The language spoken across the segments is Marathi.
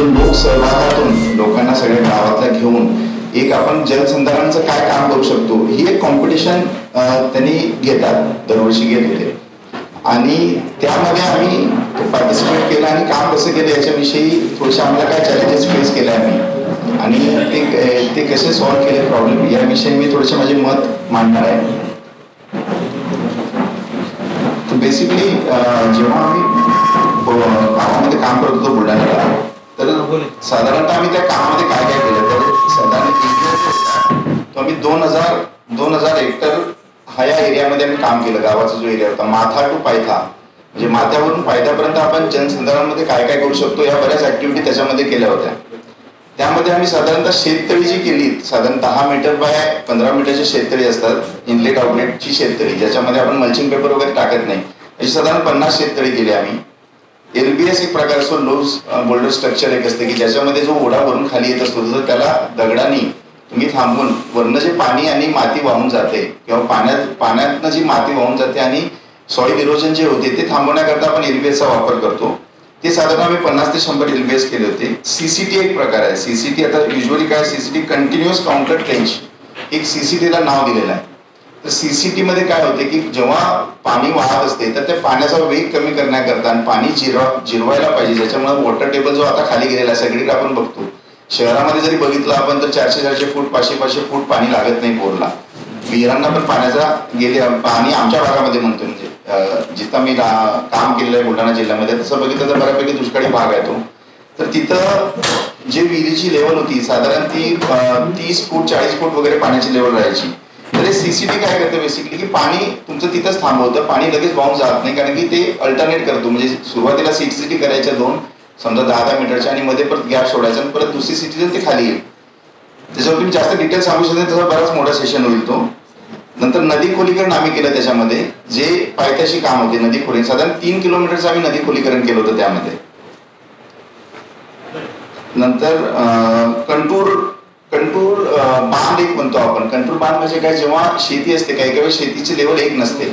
लोक लोकसहभागातून लोकांना सगळ्या गावातल्या घेऊन एक आपण जलसंधारणचं काय काम करू शकतो ही एक कॉम्पिटिशन त्यांनी घेतात दरवर्षी घेत होते. आणि त्यामध्ये आम्ही पार्टिसिपेट केलं आणि काम कसं केलं याच्याविषयी थोडेसे आम्हाला काय चॅलेंजेस फेस केले आम्ही. आणि ते ते कसे सॉल्व्ह केले प्रॉब्लेम याविषयी मी थोडेसे माझे मत मांडणार आहे. बेसिकली जेव्हा आम्ही गावामध्ये काम करत होतो बुलढाण्याला तर साधारणतः आम्ही त्या कामामध्ये काय काय केलं? तर साधारण तो आम्ही दोन हजार दोन हजार हेक्टर हा या एरियामध्ये आम्ही काम केलं गावाचा जो एरिया होता माथा टू पायथा. म्हणजे माथ्यावरून पायथ्यापर्यंत आपण जनसंधारणामध्ये काय काय करू शकतो या बऱ्याच ऍक्टिव्हिटी त्याच्यामध्ये केल्या होत्या. त्यामध्ये आम्ही साधारणतः शेततळी जी केली साधारण दहा मीटर बाय पंधरा मीटरची शेततळी असतात इनलेट आउटलेटची शेततळी ज्याच्यामध्ये आपण मल्चिंग पेपर वगैरे टाकत नाही. अशी साधारण पन्नास शेततळी केली आम्ही. एलबीएस एक प्रकारचं लूज बोल्डर स्ट्रक्चर एक असते की ज्याच्यामध्ये जो ओढा भरून खाली येत असतो तर त्याला दगडाने तुम्ही थांबून वरनं जे पाणी आणि माती वाहून जाते किंवा पाण्यात पाण्यातनं जी माती वाहून जाते आणि सॉइल इरोजन जे होते ते थांबवण्याकरता आपण एलबीएसचा वापर करतो. ते साधारण आम्ही पन्नास ते शंभर एलबीएस केले होते. सीसीटी एक प्रकार आहे. सीसीटी आता युजली काय सीसीटी कंटिन्युअस काउंटर ट्रेंच एक सीसीटीला नाव दिलेलं आहे. तर सीसीटी मध्ये काय होते की जेव्हा पाणी वाहत असते तर त्या पाण्याचा वेग कमी करण्याकरता आणि पाणी जिरवा जिरवायला पाहिजे ज्याच्यामुळे वॉटर टेबल जो आता खाली गेलेला आहे सगळीकडे आपण बघतो. शहरामध्ये जरी बघितलं आपण तर चारशे चारशे फूट पाचशे पाचशे फूट पाणी लागत नाही बोरला. विहिरांना पण पाण्याचा गेले पाणी आमच्या भागामध्ये म्हणतो म्हणजे जिथं मी काम केलेलं आहे बुलढाणा जिल्ह्यामध्ये तसं बघितलं तर बऱ्यापैकी दुष्काळी भाग आहे तो. तर तिथं जे विहिरीची लेवल होती साधारण ती तीस फूट चाळीस फूट वगैरे पाण्याची लेवल राहायची. म्हणजे सीसीटी काय करतं बेसिकली की पाणी तुमचं तिथंच थांबवतं पाणी लगेच वाहून जात नाही कारण की ते अल्टरनेट करतो. म्हणजे सुरुवातीला सीसीटी करायच्या दोन समजा दहा दहा मीटरच्या आणि मध्ये परत गॅप सोडायचा आणि परत दुसरी सिटी ते खाली येईल. त्याच्यावर तुम्ही जास्त डिटेल सांगू शकता तसा बराच मोठा सेशन होईल तो. नंतर नदी खोलीकरण आम्ही केलं त्याच्यामध्ये जे पायथ्याशी काम होते नदी खोली साधारण तीन किलोमीटरचं आम्ही नदी खोलीकरण केलं होतं त्यामध्ये. नंतर कंटूर कंट्रोल बांध एक म्हणतो आपण. कंट्रोल बांध म्हणजे काय? जेव्हा शेती असते काही काही शेतीची लेवल एक नसते.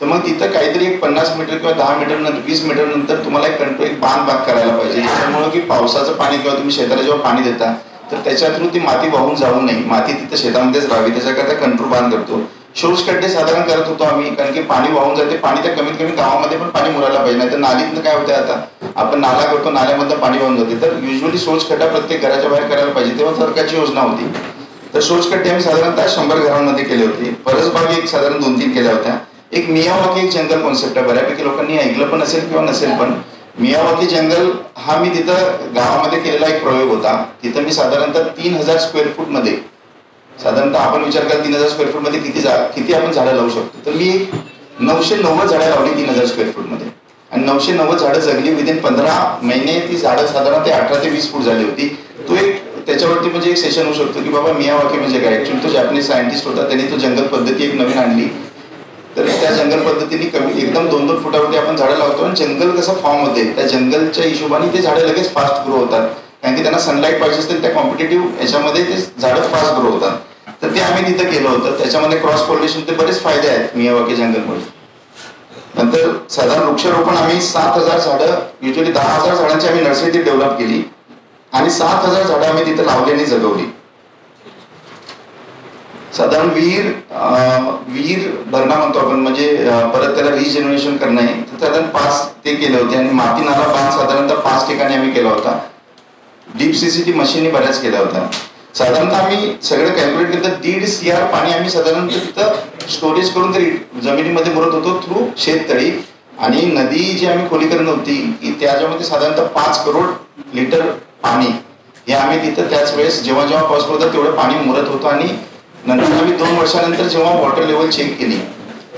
तर मग तिथं काहीतरी एक पन्नास मीटर किंवा दहा मीटर नंतर वीस मीटर नंतर तुम्हाला एक कंट्रोल एक बांध बाग करायला पाहिजे. त्याच्यामुळे की पावसाचं पाणी किंवा तुम्ही शेताला जेव्हा पाणी देता तर त्याच्या थ्रू ती माती वाहून जाऊ नये. माती तिथं शेतामध्येच राहावी. त्याच्याकरता कंट्रोल बांध करतो. शोष खड्डे साधारण करत होतो आम्ही कारण की पाणी वाहून जाते. पाणी तर कमीत कमी गावामध्ये पण पाणी मुरायला पाहिजे. नाही तर नालीतनं काय होतं आता? आपण नाला करतो नाल्यामधनं पाणी वाहून जाते. तर युजली शोष प्रत्येक घराच्या बाहेर करायला पाहिजे. तेव्हा सरकारची योजना होती. तर शोष आम्ही साधारणतः शंभर घरांमध्ये केले होते. परसबाग एक साधारण दोन तीन केल्या होत्या. एक मियावाकी एक जंगल कॉन्सेप्ट आहे. बऱ्यापैकी लोकांनी ऐकलं पण असेल किंवा नसेल पण. मियावाकी जंगल हा मी तिथं गावामध्ये केलेला एक प्रयोग होता. तिथं मी साधारणतः तीन हजार स्क्वेअर फूटमध्ये साधारणतः आपण विचार करा तीन हजार स्क्वेअर फूटमध्ये किती जा किती आपण झाडं लावू शकतो. तर मी नऊशे नव्वद झाडं लावली तीन हजार स्क्वेअर फूटमध्ये. आणि नऊशे नव्वद झाडं जगली. विदिन पंधरा महिने ती झाडं साधारण ते अठरा ते वीस फूट झाली होती. तो एक त्याच्यावरती म्हणजे एक सेशन होऊ शकतो की बाबा मियावाकी म्हणजे काय? ऍक्च्युली तो जॅपनीज सायंटिस्ट होता. त्यांनी तो जंगल पद्धती एक नवीन आणली. तर त्या जंगल पद्धतीने कमी एकदम दोन दोन फुटावरती आपण झाडं लावतो आणि जंगल कसं फॉर्म होते? त्या जंगलच्या हिशोबाने ते झाडं लगेच फास्ट ग्रो होतात. कारण की त्यांना सनलाईट पाहिजे असते त्या कॉम्पिटेटिव्ह याच्यामध्ये ते झाडं फास्ट ग्रो होतात. तर ते आम्ही तिथं केलं होतं. त्याच्यामध्ये क्रॉस पॉल्युशन ते बरेच फायदे आहेत मियावाकी जंगलमुळे. नंतर साधारण वृक्षारोपण आम्ही सात हजार झाडं युजली दहा हजार झाडांची आम्ही नर्सरी डेव्हलप केली. आणि सात हजार झाडं आम्ही तिथं लावली आणि जगवली. साधारण विहीर विहीर भरणा म्हणतो आपण म्हणजे परत त्याला रिजनरेशन करणं आहे तर साधारण पाच ते केले होते आणि माती नाला बांध साधारणतः पाच ठिकाणी आम्ही केला होता. डीप सीसीटी मशीनने बऱ्याच केल्या होत्या. साधारणतः आम्ही सगळं कॅल्क्युलेट केलं तर दीड सी आर पाणी आम्ही साधारण तिथं स्टोरेज करून तरी जमिनीमध्ये मुरत होतो थ्रू शेततळी. आणि नदी जी आम्ही खोलीकरण होती की त्याच्यामध्ये साधारणतः पाच करोड लिटर पाणी. हे आम्ही तिथं त्याच वेळेस जेव्हा जेव्हा पाऊस पडतो तेवढं पाणी मुरत होतं. आणि नंतर आम्ही दोन वर्षानंतर जेव्हा वॉटर लेवल चेक केली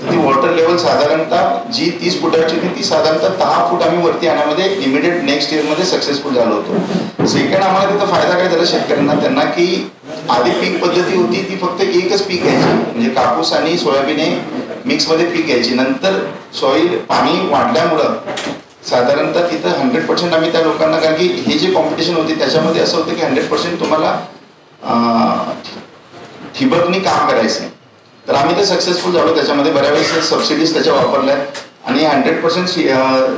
तर ती वॉटर लेवल साधारणतः जी तीस फुटाची होती ती साधारणतः दहा फूट आम्ही वरती आणण्यामध्ये इमिडिएट नेक्स्ट इयरमध्ये सक्सेसफुल झालो होतो. सेकंड आम्हाला तिथं फायदा काय झाला शेतकऱ्यांना? त्यांना की आधी पीक पद्धती होती ती फक्त एकच पीक घ्यायची. म्हणजे कापूस आणि सोयाबीन हे मिक्समध्ये पीक घ्यायची. नंतर सॉईल पाणी वाढल्यामुळं साधारणतः तिथं हंड्रेड पर्सेंट आम्ही त्या लोकांना कारण की हे जे कॉम्पिटिशन होते त्याच्यामध्ये असं होतं की हंड्रेड पर्सेंट तुम्हाला ठिबकनी काम करायचं तर आम्ही ते सक्सेसफुल झालो. त्याच्यामध्ये बऱ्यावेळेस सबसिडीज त्याच्या वापरल्या आणि हंड्रेड पर्सेंट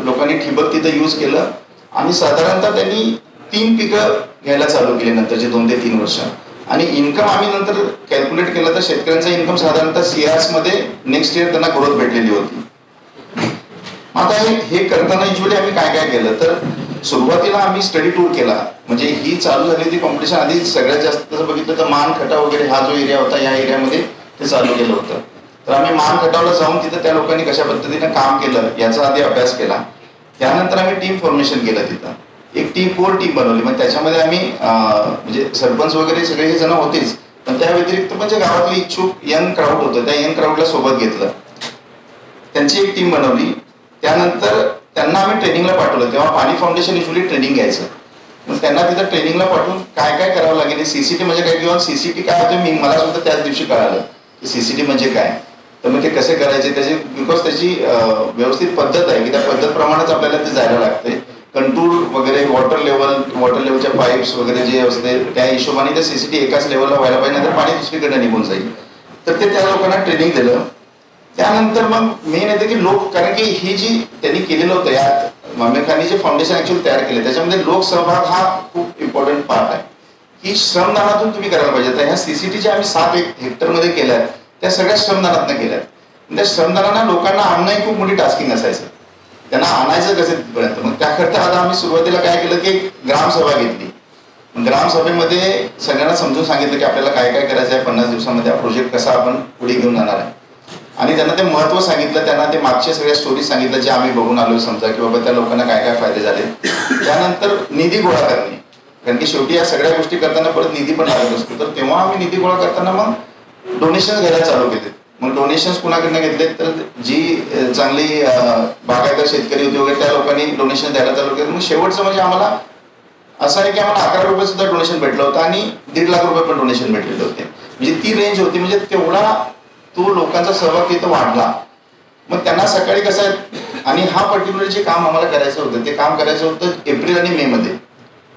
लोकांनी ठिबक तिथं यूज केलं. आणि साधारणतः त्यांनी तीन पिकं घ्यायला चालू केली नंतरचे दोन ते तीन वर्ष. आणि इन्कम आम्ही नंतर कॅल्क्युलेट केलं तर शेतकऱ्यांचा इन्कम साधारणतः सियासमध्ये नेक्स्ट इयर त्यांना ग्रोथ भेटलेली होती. आता हे हे करताना युजली आम्ही काय काय केलं? तर सुरुवातीला आम्ही स्टडी टूर केला. म्हणजे ही चालू झाली होती कॉम्पिटिशन आधी सगळ्यात जास्त जर बघितलं तर मान खटा वगैरे हा जो एरिया होता या एरियामध्ये ते चालू केलं होतं. तर आम्ही महागटावला जाऊन तिथं त्या लोकांनी कशा पद्धतीने काम केलं याचा आधी अभ्यास केला. त्यानंतर आम्ही टीम फॉर्मेशन केलं तिथं. एक टीम कोर टीम बनवली. मग त्याच्यामध्ये आम्ही म्हणजे सरपंच वगैरे सगळे हे जण होतेच. पण त्या व्यतिरिक्त म्हणजे गावातले इच्छुक यंग क्राऊड होतं त्या यंग क्राऊडला सोबत घेतलं. त्यांची एक टीम बनवली. त्यानंतर त्यांना आम्ही ट्रेनिंगला पाठवलं. तेव्हा पाणी फाउंडेशन युजली ट्रेनिंग घ्यायचं. मग त्यांना तिथं ट्रेनिंगला पाठवून काय काय करावं लागेल सीसीटी म्हणजे काय? किंवा सीसीटी काय होते? मी मला सुद्धा त्याच दिवशी कळालं. की सीसीटी म्हणजे काय? तर मग ते कसे करायचे? त्याची बिकॉज त्याची व्यवस्थित पद्धत आहे. की त्या पद्धतप्रमाणेच आपल्याला ते जायला लागते कंटूर वगैरे वॉटर लेवल वॉटर लेवलच्या पाईप्स वगैरे जे असते त्या हिशोबाने ते सीसीटी एकाच लेवलला व्हायला पाहिजे तर पाणी दुसरीकडे निघून जाईल. तर ते त्या लोकांना ट्रेनिंग दिलं. त्यानंतर मग मेन येते की लोक कारण की ही जी त्यांनी केलेलं होतं यात मामेर खानी जे फाउंडेशन ऍक्च्युअली तयार केले त्याच्यामध्ये लोकसहभाग हा खूप इम्पॉर्टंट पार्ट आहे. ही श्रमदानातून तुम्ही करायला पाहिजे. तर ह्या सीसीटीच्या आम्ही सात एक हेक्टरमध्ये केल्या आहेत, त्या सगळ्या श्रमदानातनं केल्या आहेत. त्या श्रमदानांना लोकांना आणणं ही खूप मोठी टास्किंग असायचं त्यांना आणायचं कसं तिथपर्यंत मग त्याकरता आता आम्ही सुरुवातीला काय केलं की ग्रामसभा घेतली. ग्रामसभेमध्ये सगळ्यांना समजून सांगितलं की आपल्याला काय काय करायचं आहे पन्नास दिवसामध्ये हा प्रोजेक्ट कसा आपण पुढे घेऊन जाणार आहे. आणि त्यांना ते महत्त्व सांगितलं त्यांना ते मागच्या सगळ्या स्टोरी सांगितलं जे आम्ही बघून आलो समजा की बाबा त्या लोकांना काय काय फायदे झाले. त्यानंतर निधी गोळा करणे. कारण की शेवटी या सगळ्या गोष्टी करताना परत निधी पण लागत असतो. तर तेव्हा आम्ही निधी गोळा करताना मग डोनेशन घ्यायला चालू केले. मग डोनेशन कुणाकडनं घेतले? तर जी चांगली अं, बागायतदार शेतकरी होते वगैरे त्या लोकांनी डोनेशन द्यायला चालू केलं. मग शेवटचं म्हणजे आम्हाला असं आहे की आम्हाला अकरा रुपये सुद्धा डोनेशन भेटलं होतं आणि दीड लाख रुपये पण डोनेशन भेटलेले होते. म्हणजे ती रेंज होती. म्हणजे तेवढा तो लोकांचा सहभाग तिथं वाढला. मग त्यांना सकाळी कसं आहे आणि हा पर्टिक्युलर जे काम आम्हाला करायचं होतं ते काम करायचं होतं एप्रिल आणि मे मध्ये.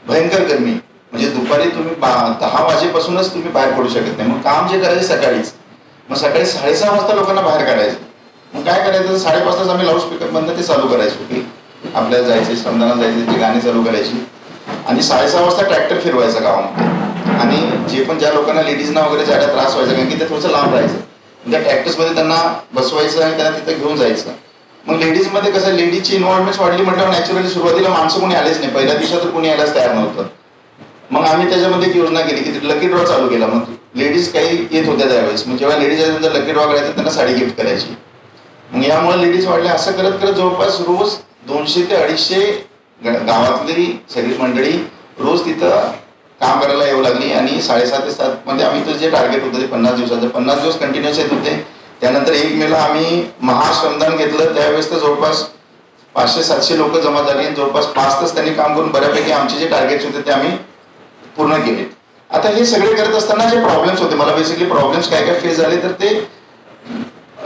भयंकर गर्मी. म्हणजे दुपारी तुम्ही दहा वाजेपासूनच तुम्ही बाहेर पडू शकत नाही. मग काम जे करायचे सकाळीच. मग सकाळी साडेसहा वाजता लोकांना बाहेर काढायचं. मग काय करायचं? साडेपाचलाच आम्ही लाऊडस्पीकर बंद ते चालू करायचो. की आपल्याला जायचे श्रमदानात जायचे ते गाणी चालू करायची. आणि साडेसहा वाजता ट्रॅक्टर फिरवायचा गावामध्ये. आणि जे पण ज्या लोकांना लेडीजना वगैरे जायला त्रास व्हायचा कारण की ते थोडंसं लांब राहायचं. त्या ट्रॅक्टर्समध्ये त्यांना बसवायचं आणि त्यांना तिथे घेऊन जायचं. मग लेडीजमध्ये कसं लेडीजची इन्व्हॉल्वमेंट वाढली म्हटल्यावर नॅचरली सुरुवातीला माणसं कोणी आलेच नाही. पहिल्या दिवसात तर कोणी यायलाच तयार नव्हतं. मग आम्ही त्याच्यामध्ये एक योजना केली की लकी ड्रॉ चालू केला. मग लेडीज काही येत होत्या त्यावेळेस. मग जेव्हा लेडीज जर लकी ड्रॉ करायचा त्यांना साडी गिफ्ट करायची. मग यामुळे लेडीज वाढल्या. असं करत करत जवळपास रोज दोनशे ते अडीचशे गावातली सगळी मंडळी रोज तिथं काम करायला येऊ लागली आणि साडेसात ते सात मध्ये आम्ही तर जे टार्गेट होतं ते पन्नास दिवसाचं. पन्नास दिवस कंटिन्युअस येत होते. त्यानंतर एक मेला आम्ही महाश्रमदान घेतलं. त्यावेळेस तर जवळपास पाचशे सातशे लोक जमा झाली आणि जवळपास पाच तास त्यांनी काम करून बऱ्यापैकी आमचे जे टार्गेट्स होते ते आम्ही पूर्ण केले. आता हे सगळे करत असताना जे प्रॉब्लेम्स होते मला बेसिकली प्रॉब्लेम्स काय काय फेस झाले तर ते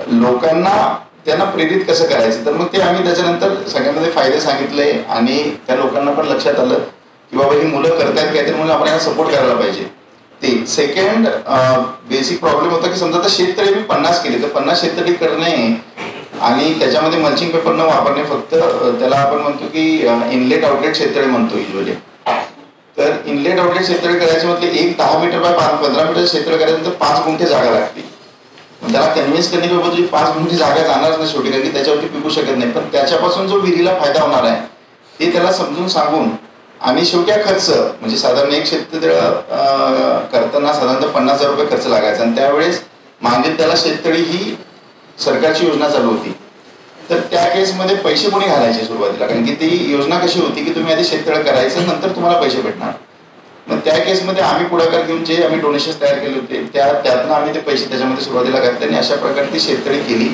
लोकांना त्यांना प्रेरित कसं करायचं? तर मग ते आम्ही त्याच्यानंतर सगळ्यांमध्ये फायदे सांगितले आणि त्या लोकांना पण लक्षात आलं की बाबा ही मुलं करतायत काहीतरी म्हणून आपण यांना सपोर्ट करायला पाहिजे. ते. सेकंड बेसिक प्रॉब्लेम होता की समजा आता शेततळी मी पन्नास केले तर पन्नास शेततळी करणे आणि त्याच्यामध्ये मल्चिंग पेपर न वापरणे फक्त त्याला आपण म्हणतो की इनलेट आउटलेट शेततळे म्हणतो युजली तर इनलेट आउटलेट शेततळे करायचे म्हटले एक दहा मीटर बाय पाच पंधरा मीटर शेततळे करायचं तर पाच गुंठे जागा लागते. त्याला कन्व्हिन्स करण्याबाबत तुझी पाच गुंठे जागा जाणार नाही शेवटी कारण की त्याच्यावरती पिकू शकत नाही. पण त्याच्यापासून जो विहिरीला फायदा होणार आहे ते त्याला समजून सांगून आणि शेवट्या खर्च म्हणजे साधारण एक शेततळ करताना साधारणतः पन्नास हजार रुपये खर्च लागायचा. आणि त्यावेळेस मागे त्याला शेततळी ही सरकारची योजना चालू होती. तर त्या केसमध्ये पैसे कोणी घालायचे सुरुवातीला? कारण की ती योजना कशी होती की तुम्ही आधी शेततळ करायचं नंतर तुम्हाला पैसे भेटणार. मग त्या केसमध्ये आम्ही पुढाकार घेऊन जे आम्ही डोनेशन तयार केले होते त्या त्यातनं आम्ही ते पैसे त्याच्यामध्ये सुरुवातीला घातले आणि अशा प्रकारे ती शेततळी केली.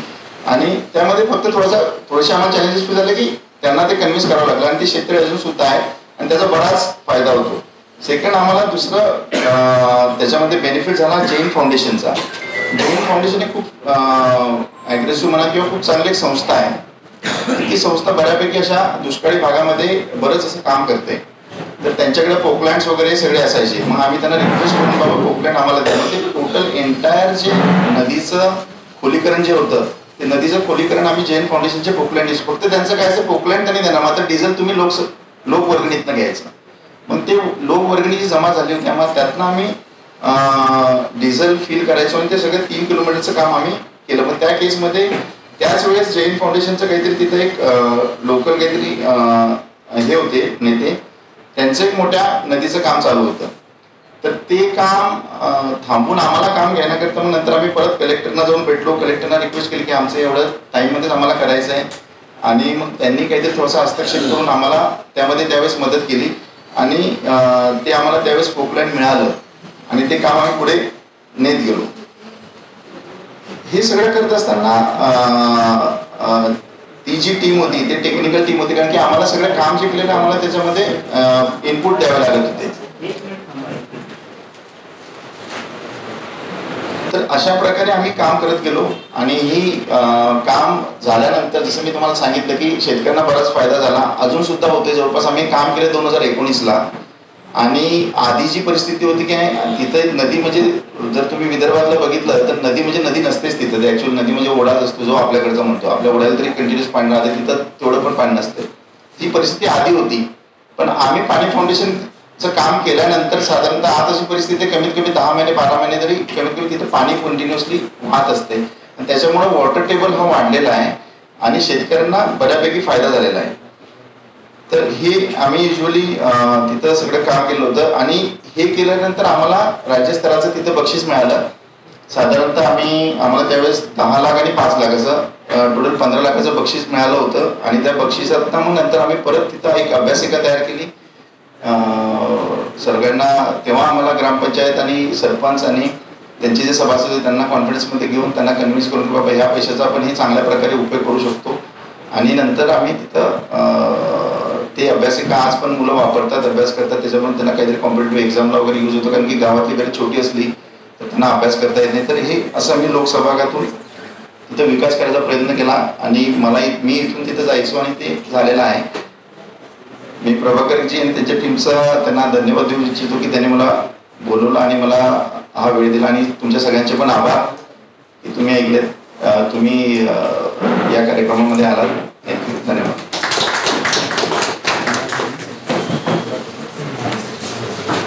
आणि त्यामध्ये फक्त थोडासा थोडेसे आम्हाला चॅलेंजेस झाले की त्यांना ते कन्व्हिन्स करावं लागलं आणि ती शेततळी अजून सुद्धा आहे आणि त्याचा बराच फायदा होतो. सेकंड आम्हाला दुसरं त्याच्यामध्ये बेनिफिट झाला जैन फाउंडेशनचा जैन फाउंडेशन हे खूप ॲग्रेसिव्ह म्हणा किंवा खूप चांगली एक संस्था आहे. ती संस्था बऱ्यापैकी अशा दुष्काळी भागामध्ये बरंच असं काम करते. तर त्यांच्याकडे पोकलँड्स वगैरे सगळे असायचे. मग आम्ही त्यांना रिक्वेस्ट करून बाबा पोकलँड आम्हाला द्या. मग ते टोटल एंटायर जे नदीचं खोलीकरण जे होतं ते नदीचं खोलीकरण आम्ही जैन फाउंडेशनचे पोकलँड फक्त त्यांचं काय असं पोकलँड त्यांनी देणार. मात्र डिझेल तुम्ही लोक लोकवर्गणीतनं घ्यायचं. मग ते लोकवर्गणी जी जमा झाली होती. आम्हाला त्यातनं आम्ही डिझेल फिल करायचो आणि ते सगळं तीन किलोमीटरचं काम आम्ही केलं. पण त्या केसमध्ये त्याच वेळेस जैन फाउंडेशनचं काहीतरी तिथं एक लोकल काहीतरी हे होते नेते. त्यांचं एक मोठ्या नदीचं काम चालू होतं. तर ते काम थांबून आम्हाला काम घेण्याकरता मग नंतर आम्ही परत कलेक्टरना जाऊन भेटलो. कलेक्टरना रिक्वेस्ट केली की आमचं एवढं टाईममध्येच आम्हाला करायचं आहे आणि मग त्यांनी काहीतरी थोडासा हस्तक्षेप करून आम्हाला त्यामध्ये त्यावेळेस मदत केली. आणि ते आम्हाला त्यावेळेस पोकलँड मिळालं. आणि ते काम आम्ही पुढे नेत गेलो. हे सगळं करत असताना ती जी टीम होती ते टेक्निकल टीम होती कारण की आम्हाला सगळं काम जे आम्हाला त्याच्यामध्ये इनपुट द्यावे लागत होते. तर अशा प्रकारे आम्ही काम करत गेलो आणि ही काम झाल्यानंतर जसं मी तुम्हाला सांगितलं की शेतकऱ्यांना बराच फायदा झाला. अजून सुद्धा होते जवळपास आम्ही काम केलं दोन हजार एकोणीसला. आणि आधी जी परिस्थिती होती की तिथे नदी म्हणजे जर तुम्ही विदर्भातलं बघितलं तर नदी म्हणजे नदी नसतेच तिथं. ते ऍक्च्युअली नदी म्हणजे ओढाच असतो जो आपल्याकडचा म्हणतो. आपल्या ओढ्याला तरी कंटिन्युअस पाणी राहते. तिथं तेवढं पण पाणी नसतं. ती परिस्थिती आधी होती. पण आम्ही पाणी फाउंडेशन काम केल्यानंतर साधारणतः आज अशी परिस्थिती कमीत कमी दहा महिने बारा महिने तरी कमीत कमी तिथं पाणी कंटिन्युअसली वाहत असते. आणि त्याच्यामुळे वॉटर टेबल हा वाढलेला आहे आणि शेतकऱ्यांना बऱ्यापैकी फायदा झालेला आहे. तर हे आम्ही युजली तिथं सगळं काम केलं होतं आणि हे केल्यानंतर आम्हाला राज्यस्तराचं तिथं बक्षीस मिळालं. साधारणतः आम्ही आम्हाला त्यावेळेस दहा लाख आणि पाच लाखाचं टोटल पंधरा लाखाचं बक्षीस मिळालं होतं आणि त्या बक्षिसात मग नंतर आम्ही परत तिथं एक अभ्यासिका तयार केली. सगळ्यांना तेव्हा आम्हाला ग्रामपंचायत आणि सरपंच आणि त्यांचे जे सभासद होते त्यांना कॉन्फिडन्समध्ये घेऊन त्यांना कन्व्हिन्स करून की बाबा ह्या पैशाचा आपण हे चांगल्या प्रकारे उपयोग करू शकतो. आणि नंतर आम्ही तिथं ते अभ्यासिका आज पण मुलं वापरतात अभ्यास करतात त्याच्यामुळे त्यांना काहीतरी कॉम्पिटेटिव्ह एक्झामला वगैरे यूज होतो कारण की गावातली बरी छोटी असली तर त्यांना अभ्यास करता येत नाही. तर हे असं मी लोकसभागातून तिथं विकास करायचा प्रयत्न केला. आणि मला मी इथून तिथं जायचो आणि ते झालेलं आहे. मी प्रभाकरजी आणि त्यांच्या टीमचा त्यांना धन्यवाद देऊ इच्छितो की त्यांनी मला बोलवलं आणि मला हा वेळ दिला. आणि तुमच्या सगळ्यांचे पण आभार की तुम्ही ऐकलेत. तुम्ही या कार्यक्रमामध्ये आलात.